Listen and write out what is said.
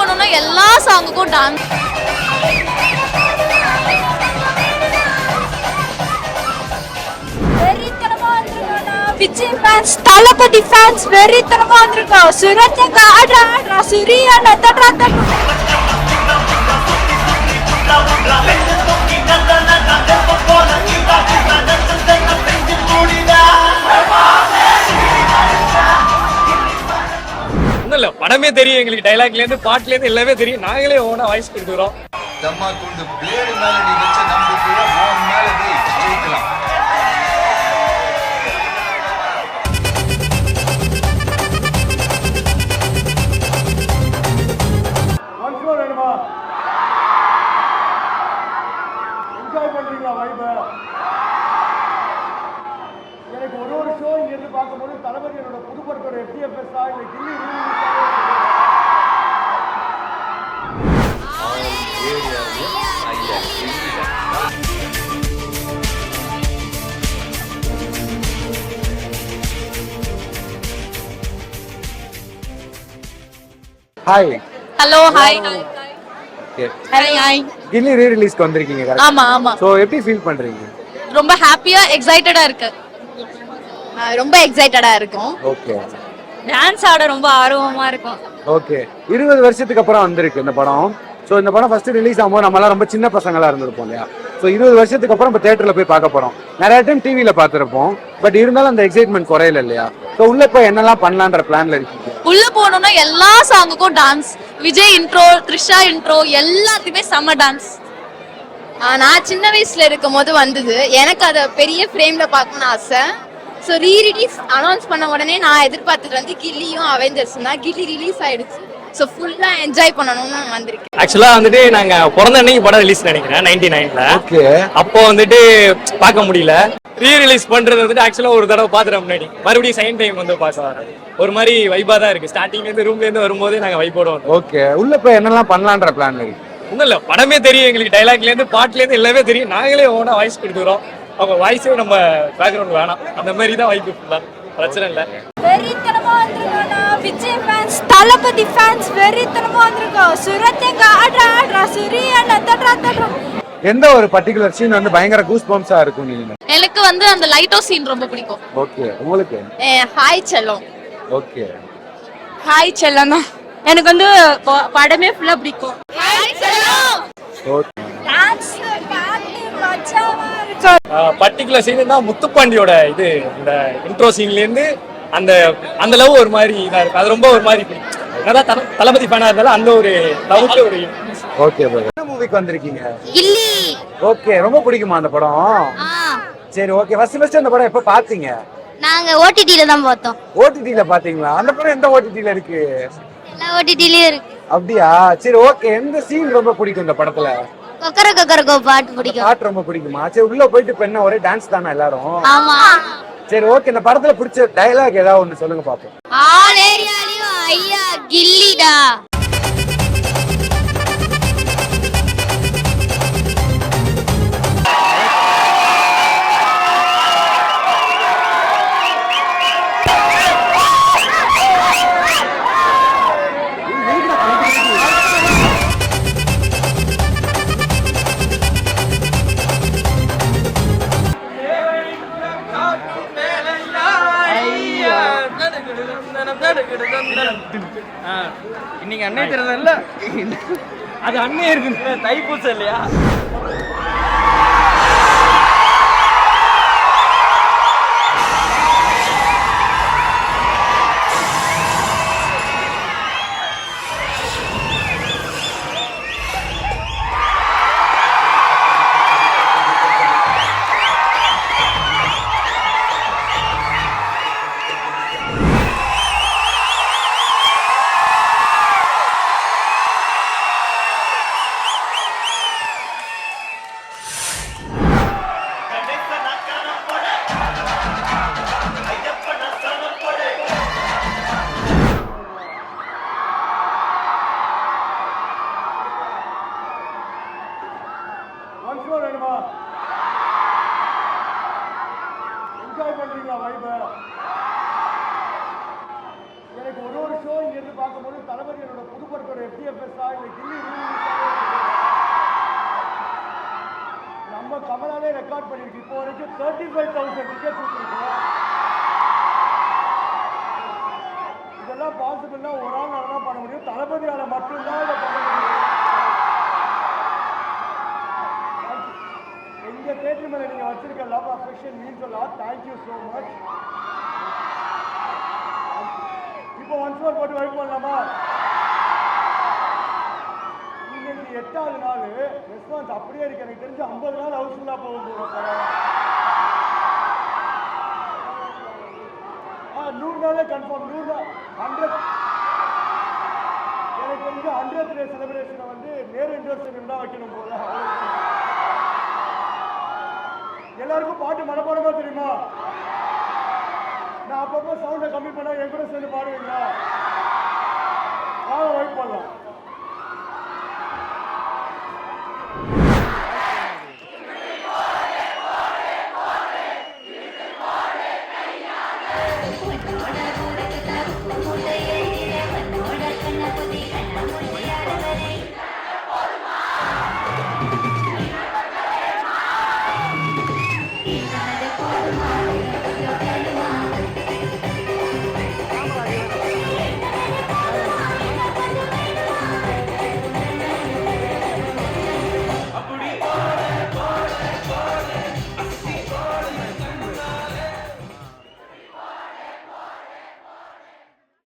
போனோம்னா எல்லா சாங்குக்கும் dance Vijay fans Thalapathy fans வெறித்தனமா வந்திருக்கோம். ஆடுறா ஆடுறா தட்றா படமே தெரியும் எங்களுக்கு டைலாக்லேருந்து பாட்டுலேருந்து எல்லாமே தெரியும். நாங்களே ஓனா வாய்ஸ் கொடுக்குறோம் தம்மா துண்டு பிளேடு மேல நீ வச்ச நம்பிக்கைய உன் மேல வை ஜெயிக்கலாம். எனக்கு ஒரு ஒரு ஷோ இங்க இருந்து பார்க்கும்போது தளபதி என்னோட புதுப்படத்தோட எஃப்டிஎஃப்எஸ் ஆ இல்லை Ghilli hi hello hi hi hi Ghilli re ரிலீஸ்க்கு வந்திருக்கீங்க correct? ஆமா ஆமா. ஸோ எப்படி ஃபீல் பண்றீங்க? ரொம்ப ஹாப்பியா எக்ஸைட்டடா இருக்கு. ரொம்ப எக்ஸைட்டடா இருக்கும். ஓகே டான்ஸ் ஆட ரொம்ப ஆர்வமா இருக்கும். ஓகே இருபது வருஷத்துக்கு அப்புறம் வந்திருக்கு இந்த படம். ஸோ இந்த படம் ஃபர்ஸ்ட் ரிலீஸ் ஆகும்போது நம்மலாம் ரொம்ப சின்ன பசங்களா இருந்திருப்போம் இல்லையா? ஸோ இருபது வருஷத்துக்கு அப்புறம் இப்போ தேட்டரில் போய் பார்க்க போறோம். நிறைய டைம் டிவியில் பார்த்துருப்போம். பட் இருந்தாலும் அந்த எக்ஸைட்மெண்ட் குறையல இல்லையா? ஸோ உள்ள இப்போ என்னெல்லாம் பண்ணலான்ற பிளான்ல இருக்கீங்க? உள்ள போனோம்னா எல்லா சாங்குக்கும் dance Vijay intro Trisha intro எல்லாத்துக்குமே செம்ம டான்ஸ் நான் சின்ன வயசுல இருக்கும் போது வந்தது. எனக்கு அதை பெரிய ஃப்ரேம்ல பார்க்கணும்னு ஆசை. ஸோ ரீ ரிலீஸ் அனௌன்ஸ் பண்ண உடனே நான் எதிர்பார்த்தது வந்து கில்லியும் அவெஞ்சர்ஸ் தான். கில்லி ரிலீஸ் ஆயிடுச்சு. ஸோ ஃபுல்லா என்ஜாய் பண்ணணும்னு வந்திருக்கேன். ஆக்சுவலாக வந்துட்டு நாங்கள் பிறந்த அன்னைக்கு படம் ரிலீஸ் நினைக்கிறேன் நைன்டி நைனில் ஓகே அப்போ வந்துட்டு பார்க்க முடியல. ரீ ரிலீஸ் பண்றது வந்துட்டு ஆக்சுவலாக ஒரு தடவை பார்த்துட்டேன் முன்னாடி. மறுபடியும் செகண்ட் டைம் வந்து பார்க்க வரேன் ஒரு மாதிரி வைபாக தான் இருக்கு. ஸ்டார்டிங்லேருந்து ரூம்லேருந்து வரும்போதே நாங்கள் வைப்போட வந்தோம். ஓகே உள்ள இப்போ என்னெல்லாம் பண்ணலான்ற பிளான்ல இருக்கு? ஒன்றும் இல்லை. படமே தெரியும் எங்களுக்கு. டைலாக்லேருந்து பாட்டுலேருந்து எல்லாமே தெரியும். நாங்களே ஓனா வாய்ஸ் கொடுக்குறோம் அவங்க வாய்ஸே நம்ம பேக்ரவுண்ட் வேணாம். அந்த மாதிரி தான் வைப்பு ஃபுல்லாக பிரச்சனை இல்லை. வெறித்தனமா வந்திருக்கோம் விஜய் ஃபேன்ஸ் தளபதி ஃபேன்ஸ் வெறித்தனமா வந்திருக்கோம். சுரத்தங்க ஆடுறா ஆடுறா சுரியா தட்றா தட்றா. எந்த ஒரு பர்டிகுலர் சீன் வந்து பயங்கர கூஸ் பம்ப்ஸா இருக்கும் நீங்க? வந்து அந்த லைட் ஹவுஸ் சீன் ரொம்ப பிடிக்கும். ஓகே உங்களுக்கு? ஹாய் செல்லம். ஓகே ஹாய் செல்லம் தான். எனக்கு வந்து ப- படமே ஃபுல்லா பிடிக்கும். ஓகே டான்ஸ் பாட்டு மச்சாவா இருக்கும் பர்டிகுலர் சீன் தான் முத்துப்பாண்டியோட இது இந்த இன்ட்ரோ சீன்லேருந்து அந்த அந்த லவ் ஒரு மாதிரி இதாக இருக்கும் அது ரொம்ப ஒரு மாதிரி பிடிக்கும். என்னதான் தல- தளபதி ஃபேனாக இருந்தாலும் அந்த ஒரு லவ்க்கு ஒரு ஓகே என்ன மூவிக்கு வந்திருக்கீங்க? ஓகே ரொம்ப பிடிக்குமா அந்த படம்? சரி ஓகே ஃபர்ஸ்ட் ஃபர்ஸ்ட் அந்த படம் எப்ப பாத்தீங்க? நாங்க ஓடிடில தான் பார்த்தோம். ஓடிடில பாத்தீங்களா? அந்த படம் எந்த ஓடிடில இருக்கு? எல்லா ஓடிடிலயும் இருக்கு. அப்படியா? சரி ஓகே எந்த சீன் ரொம்ப பிடிக்கும் இந்த படத்துல? கொக்கர கொக்கரக்கோ பாட்டு பிடிக்கும். பாட்டு ரொம்ப பிடிக்குமா? சரி உள்ள போயிட்டு இப்ப என்ன ஒரே டான்ஸ் தானே எல்லாரும்? ஆமா. சரி ஓகே இந்த படத்துல பிடிச்ச டயலாக் ஏதாவது ஒண்ணு சொல்லுங்க பாப்போம். ஆல் ஏரியாலயும் ஐயா கில்லிடா. இன்னைக்கு அன்னை தெரியுதுல்ல அது அன்னை இருக்கு தைப்பூசம் இல்லையா? சம்பளம் வேணுமா என்ஜாய் பண்றீங்களா வாய்ப்பை எனக்கு ஒரு ஒரு ஷோ இங்க பார்க்கும்போது தளபதி என்னோட புது படத்தோட எஃப்டிஎஃப்எஸ்ஸா இல்லை கில்லி நம்ம கமலாலே ரெக்கார்ட் பண்ணிருக்கு இப்போ வரைக்கும் தேர்ட்டி ஃபைவ் தௌசண்ட் டிக்கெட் கொடுத்துருக்கோம். இதெல்லாம் பாசிபிள்னா ஒரு ஆள் நல்லா பண்ண முடியும். தளபதியால மட்டும்தான் எங்க நீங்கள் மேல நீங்க வச்சிருக்க love affection means lot thank you so much இப்போ ஒன்ஸ் மோர் போட்டு வெயிட் பண்ணலாமா? இன்னைக்கு எட்டாவது நாள் ரெஸ்பான்ஸ் அப்படியே இருக்கு. எனக்கு தெரிஞ்சு ஐம்பது நாள் ஹவுஸ்ஃபுல்லா போக போகிறோம் ஆ நூறு நாளே கன்ஃபார்ம் நூறு நாள் ஹண்ட்ரட் எனக்கு தெரிஞ்சு ஹண்ட்ரட் டே செலிப்ரேஷனை வந்து நேரு இன்டோர் ஸ்டேடியம் தான் வைக்கணும் போல. எல்லாருக்கும் பாட்டு மனப்பாடமா தெரியுமா? நான் அப்பப்போ சவுண்டை கம்மி பண்ணா என் கூட சேர்ந்து பாடுவீங்களா? வாங்க வெயிட் பண்ணலாம்